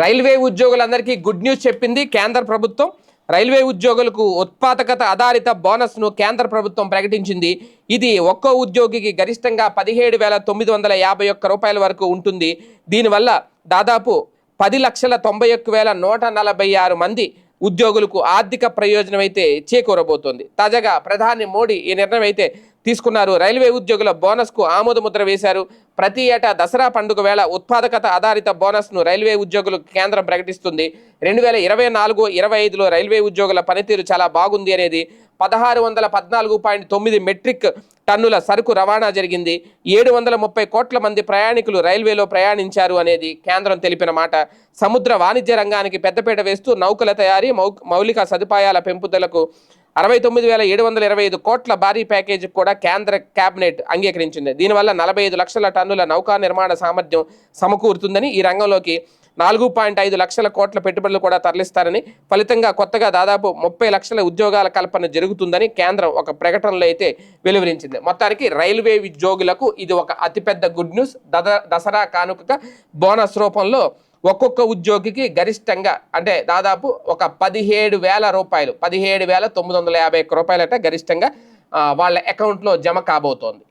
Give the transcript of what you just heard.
Railway ఉద్యోగులందరికీ good news చెప్పింది కేంద్ర ప్రభుత్వం. రైల్వే ఉద్యోగులకు ఉత్పాదకత ఆధారిత బోనస్ను కేంద్ర ప్రభుత్వం ప్రకటించింది. ఇది ఒక్కో ఉద్యోగికి గరిష్టంగా పదిహేడు వేల తొమ్మిది వందల యాభై ఒక్క రూపాయల వరకు ఉంటుంది. దీనివల్ల దాదాపు పది లక్షల తొంభై ఒక్క వేల నూట నలభై ఆరు మంది ఉద్యోగులకు ఆర్థిక ప్రయోజనం అయితే చేకూరబోతోంది. తాజాగా ప్రధాని మోడీ ఈ నిర్ణయం అయితే తీసుకున్నారు. రైల్వే ఉద్యోగుల బోనస్కు ఆమోద ముద్ర వేశారు. ప్రతి ఏటా దసరా పండుగ వేళ ఉత్పాదకత ఆధారిత బోనస్ను రైల్వే ఉద్యోగులు కేంద్రం ప్రకటిస్తుంది. రెండు వేల ఇరవై నాలుగు ఇరవై ఐదులో రైల్వే ఉద్యోగుల పనితీరు చాలా బాగుంది అనేది పదహారు వందల పద్నాలుగు పాయింట్ తొమ్మిది మెట్రిక్ టన్నుల సరుకు రవాణా జరిగింది. ఏడు వందల ముప్పై కోట్ల మంది ప్రయాణికులు రైల్వేలో ప్రయాణించారు అనేది కేంద్రం తెలిపిన మాట. సముద్ర వాణిజ్య రంగానికి పెద్దపీట వేస్తూ నౌకల తయారీ మౌ మౌలిక సదుపాయాల పెంపుదలకు అరవై తొమ్మిది వేల ఏడు వందల ఇరవై ఐదు కోట్ల భారీ ప్యాకేజీ కూడా కేంద్ర కేబినెట్ అంగీకరించింది. దీనివల్ల నలభై ఐదు లక్షల టన్నుల నౌకా నిర్మాణ సామర్థ్యం సమకూరుతుందని ఈ రంగంలోకి నాలుగు పాయింట్ ఐదు లక్షల కోట్ల పెట్టుబడులు కూడా తరలిస్తారని ఫలితంగా కొత్తగా దాదాపు ముప్పై లక్షల ఉద్యోగాల కల్పన జరుగుతుందని కేంద్రం ఒక ప్రకటనలో అయితే వెలువరించింది. మొత్తానికి రైల్వే ఉద్యోగులకు ఇది ఒక అతిపెద్ద గుడ్ న్యూస్. దద దసరా కానుకగా బోనస్ రూపంలో ఒక్కొక్క ఉద్యోగికి గరిష్టంగా అంటే దాదాపు ఒక పదిహేడు వేల రూపాయలు పదిహేడు వేల తొమ్మిది వందల యాభై ఒక్క రూపాయలట గరిష్టంగా వాళ్ళ అకౌంట్లో జమ కాబోతోంది.